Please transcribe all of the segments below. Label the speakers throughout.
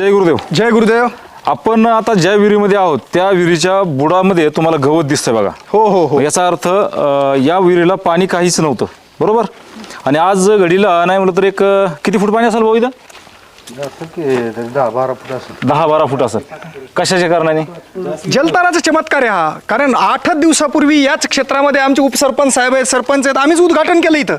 Speaker 1: जय गुरुदेव.
Speaker 2: जय गुरुदेव.
Speaker 1: आपण आता ज्या विहिरीमध्ये आहोत त्या विहिरीच्या बुडामध्ये तुम्हाला गवत दिसतंय बघा.
Speaker 2: हो हो हो.
Speaker 1: याचा अर्थ अं, या विहिरीला पाणी काहीच नव्हतं. बरोबर? आणि आज घडीला नाही म्हटलं तर एक अं, किती फूट पाणी असेल भाऊ इथं?
Speaker 3: दहा बारा फूट
Speaker 1: दहा बारा फूट असेल. कशाच्या कारणाने?
Speaker 2: जलताराचा चमत्कार आहे हा. कारण आठच दिवसापूर्वी याच क्षेत्रामध्ये आमचे उपसरपंच साहेब आहेत सरपंच आहेत आम्हीच उद्घाटन केलं इथं.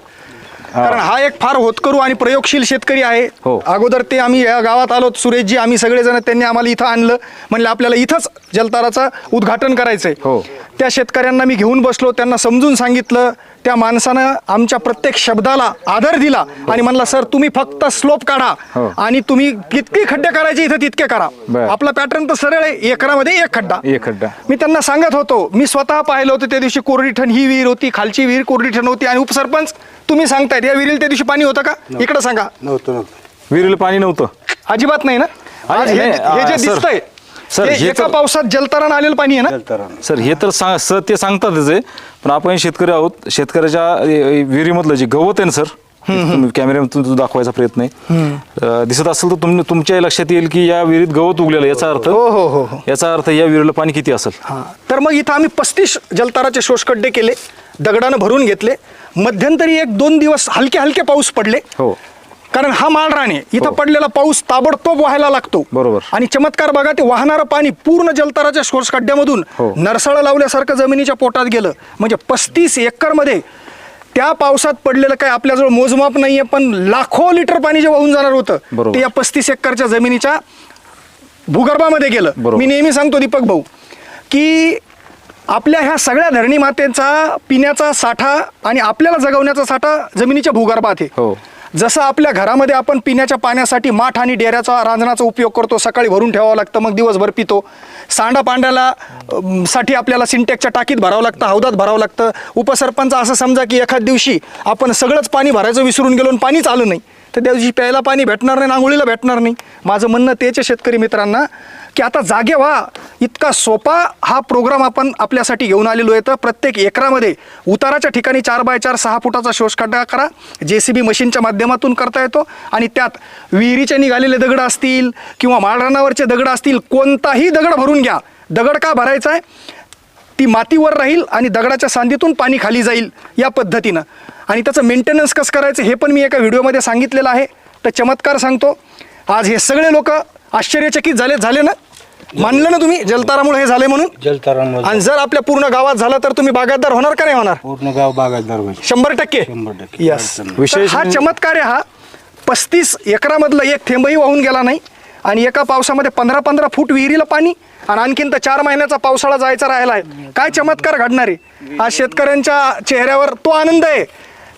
Speaker 2: कारण हा एक फार होतकरू आणि प्रयोगशील शेतकरी आहे.
Speaker 1: हो.
Speaker 2: अगोदर ते आम्ही या गावात आलो सुरेशजी आम्ही सगळेजण त्यांनी आम्हाला इथं आणलं. म्हणलं आपल्याला इथंच जलताराचं उद्घाटन करायचंय.
Speaker 1: हो.
Speaker 2: त्या शेतकऱ्यांना मी घेऊन बसलो त्यांना समजून सांगितलं. त्या माणसानं आमच्या प्रत्येक शब्दाला आदर दिला आणि म्हणला सर तुम्ही फक्त स्लोप काढा
Speaker 1: हो.
Speaker 2: आणि तुम्ही कितके खड्डे करायचे इथं तितके करा.
Speaker 1: बर.
Speaker 2: आपला पॅटर्न तर सरळ आहे एकरामध्ये एक खड्डा.
Speaker 1: एक खड्डा.
Speaker 2: मी त्यांना सांगत होतो मी स्वतः पाहिलं होतं त्या दिवशी कोरडीठण ही विहीर होती खालची विहीर कोरडीठण होती आणि उपसरपंच तुम्ही सांगतायत या विहिरीला त्या दिवशी पाणी होतं का? इकडे सांगा.
Speaker 3: नव्हतं नव्हतं.
Speaker 1: विहिरीला पाणी नव्हतं.
Speaker 2: अजिबात नाही ना? आज हे
Speaker 1: नाही,
Speaker 2: हे
Speaker 1: आ,
Speaker 2: जे
Speaker 1: सर.
Speaker 2: दिसतंय
Speaker 1: सर,
Speaker 2: हे
Speaker 1: हे
Speaker 2: एका
Speaker 1: तर-
Speaker 2: पावसात जलतरण आलेलं पाणी आहे ना?
Speaker 3: जलतरण.
Speaker 1: सर हे तर सांग सर ते सांगतातच आहे पण आपण शेतकरी आहोत. शेतकऱ्याच्या विहिरीमधलं जे गवत आहे ना सर कॅमेऱ्यामधून तो दाखवायचा प्रयत्न आहे. अं, दिसत असेल तर तुम तुमच्या लक्षात येईल की या विहिरीत गवत उगलेलं आहे. याचा अर्थ
Speaker 2: हो हो हो हो.
Speaker 1: याचा अर्थ या विहिरीला पाणी किती असेल?
Speaker 2: हा. तर मग इथं आम्ही पस्तीस जलताराचे शोषखड्डे केले. दगडानं भरून घेतले मध्यंतरी एक दोन दिवस हलके हलके पाऊस पडले
Speaker 1: हो.
Speaker 2: कारण हा माळरान आहे इथं पडलेला पाऊस ताबडतोब व्हायला लागतो
Speaker 1: बरोबर.
Speaker 2: आणि चमत्कार बघा ते वाहणारं पाणी पूर्ण जलताराच्या शोषखड्ड्यामधून
Speaker 1: हो.
Speaker 2: नरसाळं लावल्यासारखं जमिनीच्या पोटात गेलं म्हणजे पस्तीस एकरमध्ये त्या पावसात पडलेलं काय आपल्याजवळ मोजमाप नाहीये पण लाखो लिटर पाणी जे वाहून जाणार होतं
Speaker 1: बरोबर.
Speaker 2: ते या पस्तीस एकरच्या जमिनीच्या भूगर्भामध्ये गेलं
Speaker 1: बरोबर.
Speaker 2: मी नेहमी सांगतो दीपक भाऊ की आपल्या ह्या सगळ्या धरणी मातेचा पिण्याचा साठा आणि आपल्याला जगवण्याचा साठा जमिनीच्या भूगर्भात आहे.
Speaker 1: हो.
Speaker 2: जसं आपल्या घरामध्ये आपण पिण्याच्या पाण्यासाठी माठ आणि डेऱ्याचा रांजणाचा उपयोग करतो सकाळी भरून ठेवावं लागतं मग दिवसभर पितो. सांडा पांड्याला साठी आपल्याला सिंटेकच्या टाकीत भरावं लागतं हौदात भरावं लागतं. उपसरपंच असं समजा की एखाद दिवशी आपण सगळंच पाणी भरायचं विसरून गेलो आणि पाणीच आलं नाही तर त्या दिवशी प्यायला पाणी भेटणार नाही नांगोळीला भेटणार नाही. माझं म्हणणं तेच शेतकरी मित्रांना. की आता जागे व्हा. इतका सोपा हा प्रोग्राम आपण आपल्यासाठी घेऊन आलेलो आहे. तर प्रत्येक एकरामध्ये उताराच्या ठिकाणी चार बाय चार सहा फुटाचा शोष खड्डा करा. जे सी बी मशीनच्या माध्यमातून करता येतो. आणि त्यात विहिरीचे निघालेले दगड असतील किंवा माळरानावरचे दगड असतील कोणताही दगड भरून घ्या. दगड का भरायचा आहे? ती मातीवर राहील आणि दगडाच्या सांधीतून पाणी खाली जाईल या पद्धतीनं. आणि त्याचं मेंटेनन्स कसं करायचं हे पण मी एका व्हिडिओमध्ये सांगितलेलं आहे. तर चमत्कार सांगतो. आज हे सगळे लोक आश्चर्यचकित झाले झाले ना? मानलं ना तुम्ही? जलतारामुळे हे झाले म्हणून?
Speaker 3: जलतरण
Speaker 2: आणि जर आपल्या पूर्ण गावात झालं तर तुम्ही बागायतदार होणार का नाही होणार?
Speaker 3: पूर्ण गाव बागायतदार होईल.
Speaker 2: शंभर टक्के.
Speaker 3: शंभर टक्के.
Speaker 2: यस
Speaker 3: अडचण नाही.
Speaker 1: विशेष
Speaker 2: हा
Speaker 1: म्हणजे-
Speaker 2: चमत्कार आहे हा. पस्तीस एकरामधला एक थेंबही वाहून गेला नाही. आणि एका पावसामध्ये पंधरा पंधरा फूट विहिरीला पाणी आणि आणखीन तर चार महिन्याचा पावसाळा जायचा राहिला आहे. काय चमत्कार घडणार आहे? आज शेतकऱ्यांच्या चेहऱ्यावर तो आनंद आहे.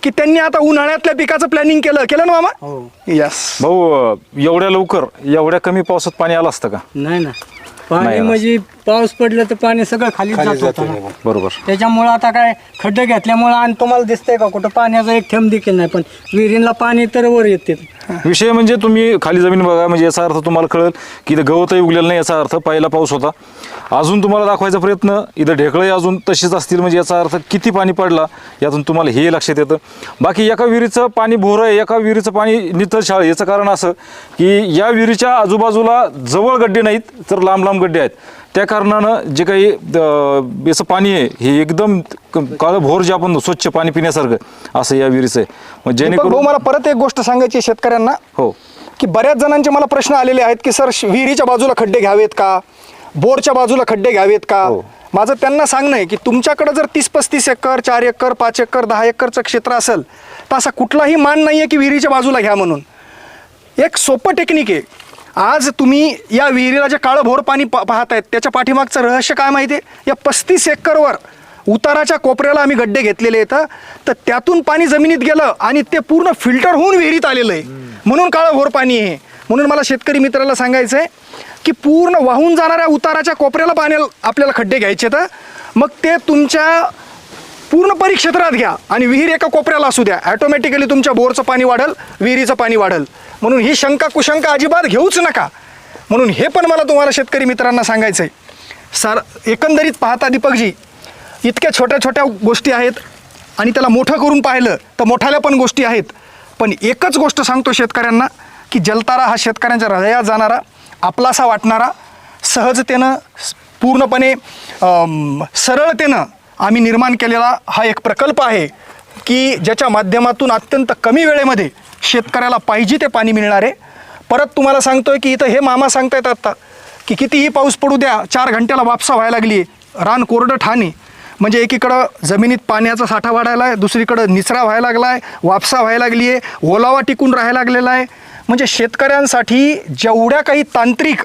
Speaker 2: की त्यांनी आता उन्हाळ्यातल्या पिकाचं प्लॅनिंग केलं. केलं ना मामा?
Speaker 3: हो.
Speaker 2: यस
Speaker 1: भाऊ एवढ्या लवकर एवढ्या कमी पावसात पाणी आलं असतं का?
Speaker 4: नाही ना.
Speaker 1: नाही
Speaker 4: पाणी. म्हणजे पाऊस पडलं तर पाणी सगळं खाली
Speaker 3: खाली
Speaker 4: जात
Speaker 3: जातं
Speaker 4: होतं ना.
Speaker 3: निघून.
Speaker 1: बरोबर
Speaker 4: त्याच्यामुळं आता काय खड्डे घेतल्यामुळं आणि तुम्हाला दिसतंय का कुठं पाण्याचा एक थेंब देखील नाही पण विहिरीला पाणी तर वर येते
Speaker 1: विषय म्हणजे तुम्ही खाली जमीन बघा म्हणजे याचा अर्थ तुम्हाला कळेल की इथं गवतही उगलेलं नाही याचा अर्थ पहिला पाऊस होता अजून तुम्हाला दाखवायचा प्रयत्न इथं ढेकळे अजून तशीच असतील म्हणजे याचा अर्थ किती पाणी पडला यातून तुम्हाला हे लक्षात येतं बाकी एका विहिरीचं पाणी भोरं आहे एका विहिरीचं पाणी नितळ शाळ याचं कारण असं की या विहिरीच्या आजूबाजूला जवळ गड्डे नाहीत तर लांब लांब गड्डे आहेत. त्या कारणानं जे काही याचं पाणी आहे हे एकदम काळं भोर जे आपण स्वच्छ पाणी पिण्यासारखं असं या विहिरीचं आहे. मग जेणेकरून
Speaker 2: मला परत एक गोष्ट सांगायची आहे शेतकऱ्यांना.
Speaker 1: हो.
Speaker 2: की बऱ्याच जणांचे मला प्रश्न आलेले आहेत की सर विहिरीच्या बाजूला खड्डे घ्यावेत का? बोरच्या बाजूला खड्डे घ्यावेत का?
Speaker 1: हो.
Speaker 2: माझं त्यांना सांगणं आहे की तुमच्याकडे जर तीस पस्तीस एकर चार एकर पाच एकर दहा एकरचं क्षेत्र असेल तर असा कुठलाही मान नाही आहे की विहिरीच्या बाजूला घ्या म्हणून. एक सोपं टेक्निक आहे. आज तुम्ही या विहिरीला जे काळं भोर पाणी पा पाहतायत त्याच्या पाठीमागचं रहस्य काय माहिती आहे या पस्तीस एकरवर उताराच्या कोपऱ्याला आम्ही गड्डे घेतलेले आहेत तर त्यातून पाणी जमिनीत गेलं आणि ते पूर्ण फिल्टर होऊन विहिरीत आलेलं आहे. म्हणून काळं भोर पाणी आहे म्हणून मला शेतकरी मित्राला सांगायचं आहे की पूर्ण वाहून जाणाऱ्या उताराच्या कोपऱ्याला पाणी आपल्याला खड्डे घ्यायचे तर मग ते तुमच्या पूर्ण परिक्षेत्रात घ्या आणि विहीर एका कोपऱ्याला असू द्या. ॲटोमॅटिकली तुमच्या बोरचं पाणी वाढल विहिरीचं पाणी वाढल. म्हणून ही शंका कुशंका अजिबात घेऊच नका. म्हणून हे पण मला तुम्हाला शेतकरी मित्रांना सांगायचं आहे सर एकंदरीत पाहता दीपकजी इतक्या छोट्या छोट्या गोष्टी आहेत आणि त्याला मोठं करून पाहिलं तर मोठाल्या पण गोष्टी आहेत. पण एकच गोष्ट सांगतो शेतकऱ्यांना की जलतारा हा शेतकऱ्यांच्या हृदयात जाणारा आपलासा वाटणारा सहजतेनं पूर्णपणे सरळतेनं आम्ही निर्माण केलेला हा एक प्रकल्प आहे की ज्याच्या माध्यमातून अत्यंत कमी वेळेमध्ये शेतकऱ्याला पाहिजे ते पाणी मिळणार. आहे परत तुम्हाला सांगतोय की इथं हे मामा सांगतायत आत्ता की कितीही पाऊस पडू द्या चार घंट्याला वापसा व्हायला लागली रान कोरडं ठाणे. म्हणजे एकीकडं जमिनीत पाण्याचा साठा वाढायला आहे दुसरीकडं निचरा व्हायला लागला आहे वापसा व्हायला लागली आहे ओलावा टिकून राहायला लागलेला आहे. म्हणजे शेतकऱ्यांसाठी जेवढ्या काही तांत्रिक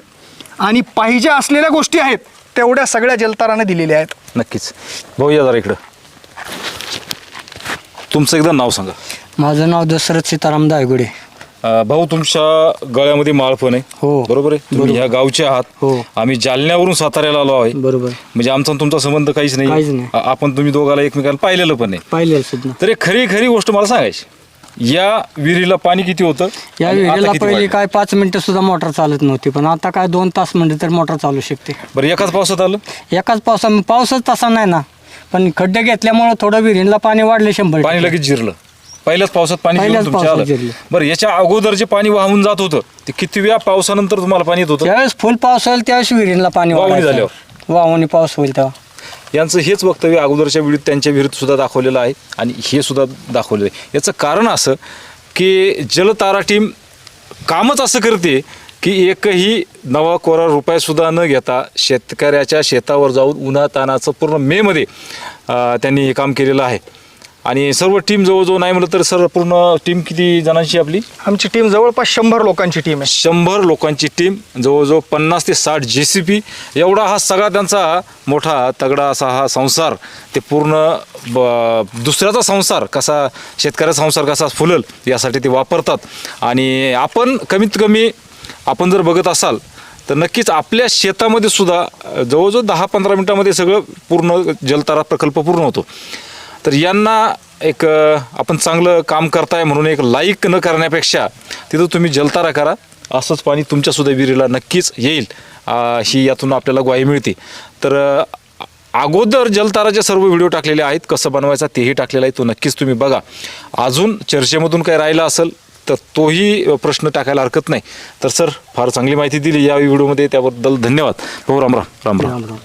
Speaker 2: आणि पाहिजे असलेल्या गोष्टी आहेत तेवढ्या सगळ्या जलताराने दिलेल्या आहेत.
Speaker 1: नक्कीच. भाऊ या जरा इकडं. तुमचं एकदा नाव सांगा.
Speaker 4: माझं नाव दशरथ सीताराम दायगुडे.
Speaker 1: अं, भाऊ तुमच्या गळ्यामध्ये माळ पण आहे.
Speaker 4: हो.
Speaker 1: बरोबर आहे? तुम्ही ह्या गावचे आहात.
Speaker 4: हो.
Speaker 1: आम्ही जालन्यावरून साताऱ्याला आलो आहे.
Speaker 4: बरोबर.
Speaker 1: म्हणजे आमचा आणि तुमचा संबंध काहीच नाही.
Speaker 4: काहीच नाही.
Speaker 1: आ- आपण तुम्ही दोघाला एकमेकाला पाहिलेलं पण नाही.
Speaker 4: पाहिलेलं सुद्धा.
Speaker 1: तर एक खरी खरी गोष्ट मला सांगायची. या विहिरीला पाणी किती होतं
Speaker 4: या
Speaker 1: आणि आता
Speaker 4: विहिरीला
Speaker 1: किती
Speaker 4: पहिली
Speaker 1: वाढलं?
Speaker 4: काय पाच मिनिटं सुद्धा मोटर चालत नव्हती पण आता काय दोन तास म्हणजे तर मोटर चालू शकते
Speaker 1: बरं एकाच पावसात आलं
Speaker 4: एकाच पावसा पावसच तसा नाही ना पण खड्डे घेतल्यामुळे थोडं विहिरीला पाणी वाढले शंभर
Speaker 1: पाणी. लगेच जिरलं पहिल्याच पावसात पाणी जिरून
Speaker 4: पहिल्याच
Speaker 1: तुमच्या
Speaker 4: पावसात
Speaker 1: आलं
Speaker 4: जिरलं.
Speaker 1: बरं याच्या अगोदर जे पाणी वाहून जात होतं ते किती पावसानंतर तुम्हाला पाणी येत होतं
Speaker 4: ज्यावेळेस फुल पाऊस होईल त्यावेळेस विहिरीला पाणी
Speaker 1: वावणी
Speaker 4: वाढायचं.
Speaker 1: झाल्यावर.
Speaker 4: वावणी पाऊस होईल तेव्हा
Speaker 1: यांचं हेच वक्तव्य अगोदरच्या व्हिडिओत त्यांच्या विरुद्धसुद्धा सुद्धा दाखवलेलं आहे आणि हे सुद्धा दाखवलेलं आहे. याचं कारण असं की जलतारा टीम कामच असं करते की एकही नवा कोरा रुपयासुद्धा न घेता शेतकऱ्याच्या शेतावर जाऊन उन्हातानाचं पूर्ण मेमध्ये त्यांनी हे काम केलेलं आहे. आणि सर्व टीम जवळजवळ नाही म्हटलं तर सर्व पूर्ण टीम किती जणांची आपली?
Speaker 2: आमची टीम जवळपास शंभर लोकांची टीम आहे.
Speaker 1: शंभर लोकांची टीम जवळजवळ पन्नास ते साठ जे सी पी एवढा हा सगळा त्यांचा मोठा तगडा असा हा संसार ते पूर्ण ब दुसऱ्याचा संसार कसा शेतकऱ्याचा संसार कसा फुलल यासाठी ते वापरतात. आणि आपण कमीत कमी आपण जर बघत असाल तर नक्कीच आपल्या शेतामध्ये सुद्धा जवळजवळ दहा पंधरा मिनटामध्ये सगळं पूर्ण जलतारा प्रकल्प पूर्ण होतो. तर यांना एक आपण चांगलं काम करताय म्हणून एक लाईक न करण्यापेक्षा तिथं तुम्ही जलतारा करा. असंच पाणी तुमच्यासुद्धा विहिरीला नक्कीच येईल. ही यातून आपल्याला ग्वाही मिळते. तर अगोदर जलताराचे सर्व व्हिडिओ टाकलेले आहेत. कसं बनवायचा तेही टाकलेला आहे. तो नक्कीच तुम्ही बघा. अजून चर्चेमधून काही राहिला असेल तर तोही प्रश्न टाकायला हरकत नाही. तर सर फार चांगली माहिती दिली या व्हिडिओमध्ये. त्याबद्दल धन्यवाद. भाऊ राम राम.
Speaker 4: राम राम.